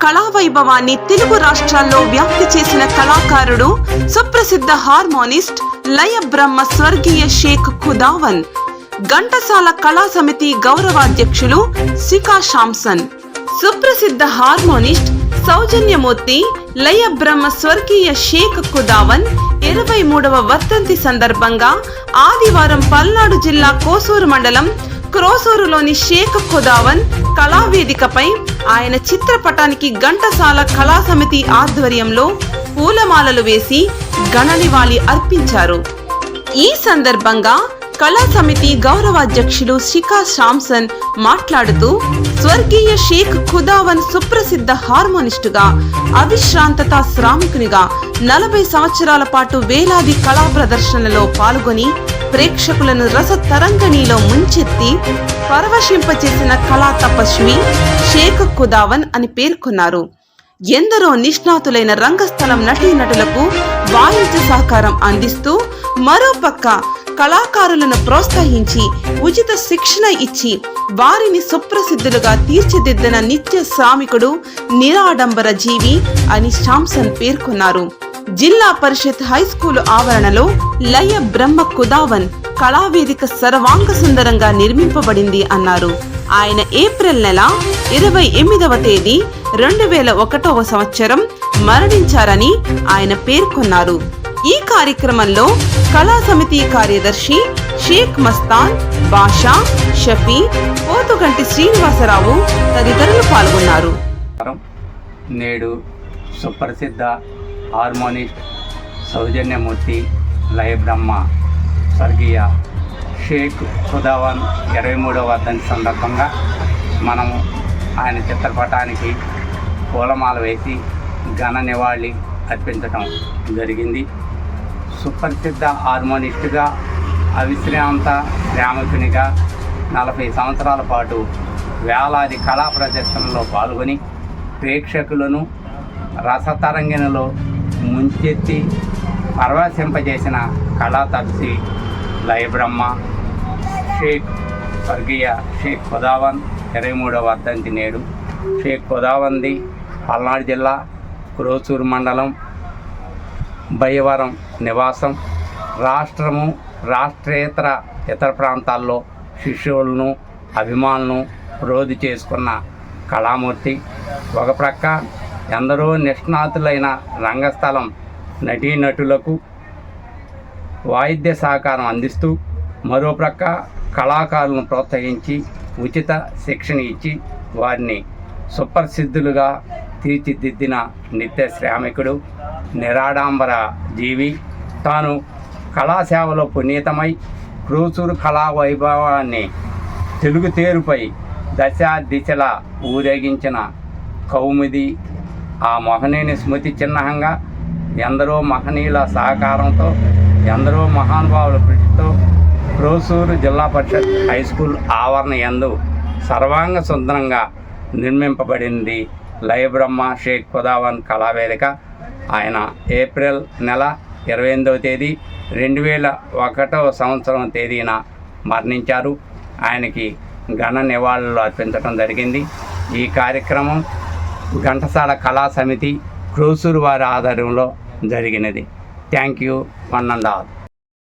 కళా వైభవాన్ని తెలుగు రాష్ట్రాల్లో వ్యాప్తి చేసిన కళాకారుడు సుప్రసిద్ధ హార్మోనిస్ట్ లయ బ్రహ్మ స్వర్గీయ షేక్ ఖుదావన్ ఘంటసాల కళా సమితి గౌరవాధ్యక్షులు సికా షాంసన్ సుప్రసిద్ధ హార్మోనిస్ట్ సౌజన్యమూర్తి లయ బ్రహ్మ స్వర్గీయ షేక్ ఖుదావన్ ఇరవై మూడవ వర్ధంతి సందర్భంగా ఆదివారం పల్నాడు జిల్లా కోసూరు మండలం క్రోసూరులోని షేక్ ఖుదావన్ కళావేదికపై ఆయన చిత్రపటానికి ఘంటసాల కళా సమితి ఆధ్వర్యంలో పూలమాలలు వేసి గణనివాళి అర్పించారు. ఈ సందర్భంగా కళా సమితి గౌరవాధ్యక్షులు శిఖా శాంసన్ మాట్లాడుతూ స్వర్గీయ షేక్ ఖుదావన్ సుప్రసిద్ధ హార్మోనిస్టుగా అవిశ్రాంతత శ్రామికునిగా నలభై సంవత్సరాల పాటు వేలాది కళా ప్రదర్శనలో పాల్గొని ప్రేక్షకులను రస తరంగణిలో ముంచెత్తి పరవశింపచేసిన కళా తపస్వి షేక్ ఖుదావన్ అని పేర్కొన్నారు ఎందరో నిష్ణాతులైన రంగస్థలం నటీనటులకు వాయిద్య సహకారం అందిస్తూ మరోపక్క కళాకారులను ప్రోత్సహించి ఉచిత శిక్షణ ఇచ్చి వారిని సుప్రసిద్ధులుగా తీర్చిదిద్దిన నిత్య శ్రామికుడు నిరాడంబర జీవి అని శాంసన్ పేర్కొన్నారు. జిల్లా పరిషత్ హై స్కూల్ ఆవరణలో లయ బ్రహ్మ కుదావన్ కళావేదిక సర్వాంగ సుందరంగా నిర్మింపబడింది అన్నారు. ఆయన ఏప్రిల్ నెల ఇరవై ఎనిమిదవ తేదీ రెండు వేల ఒకటవ సంవత్సరం మరణించారని ఆయన పేర్కొన్నారు. ఈ కార్యక్రమంలో కళా సమితి కార్యదర్శి షేక్ మస్తాన్ బాషా షఫీ పోతుగంటి శ్రీనివాసరావు తదితరులు పాల్గొన్నారు. నేడు సుప్రసిద్ధ హార్మోనిస్ట్ సౌజన్యమూర్తి లయబ్రహ్మ స్వర్గీయ షేక్ హుదావాన్ ఇరవై మూడవ వర్ధంతి సందర్భంగా మనము ఆయన చిత్రపటానికి పూలమాల వేసి ఘన నివాళి అర్పించటం జరిగింది. సుప్రసిద్ధ హార్మోనిస్టుగా అవిశ్రాంత శ్రామికునిగా నలభై సంవత్సరాల పాటు వేలాది కళా ప్రదర్శనలో పాల్గొని ప్రేక్షకులను రసతరంగిణలో ముంచెత్తి పరవశింపజేసిన కళా తపసి లయబ్రహ్మ షేక్ స్వర్గీయ షేక్ ఖుదావన్ ఇరవై మూడవ వర్ధంతి నేడు. షేక్ ఖుదావంది పల్నాడు జిల్లా క్రోచూరు మండలం బయ్యవరం నివాసం. రాష్ట్రము రాష్ట్రేతర ఇతర ప్రాంతాల్లో శిష్యులను అభిమానులను రోధి చేసుకున్న కళామూర్తి. ఒక ప్రక్క ఎందరో నిష్ణాతులైన రంగస్థలం నటీనటులకు వాయిద్య సహకారం అందిస్తూ మరో ప్రక్క కళాకారులను ప్రోత్సహించి ఉచిత శిక్షణ ఇచ్చి వారిని సుప్రసిద్ధులుగా తీర్చిదిద్దిన నిత్య శ్రామికుడు నిరాడంబర జీవి. తాను కళాసేవలో పునీతమై క్రూసూరు కళా వైభవాన్ని తెలుగు తేరుపై దశ దిశల ఊరేగించిన కౌముది ఆ మహనీయుని స్మృతి చిహ్నంగా ఎందరో మహనీయుల సహకారంతో ఎందరో మహానుభావుల కృషితో క్రోసూరు జిల్లా పరిషత్ హై స్కూల్ ఆవరణ యందు సర్వాంగ సుందరంగా నిర్మింపబడింది లయబ్రహ్మ షేక్ ఖుదావన్ కళావేదిక. ఆయన ఏప్రిల్ నెల ఇరవై ఎనిమిదవ తేదీ రెండు వేల ఒకటవ సంవత్సరం తేదీన మరణించారు. ఆయనకి ఘన నివాళులు అర్పించడం జరిగింది. ఈ కార్యక్రమం ఘంటసాల కళా సమితి క్రోసూరు వారి ఆధ్వర్యంలో జరిగినది. Thank you one and all.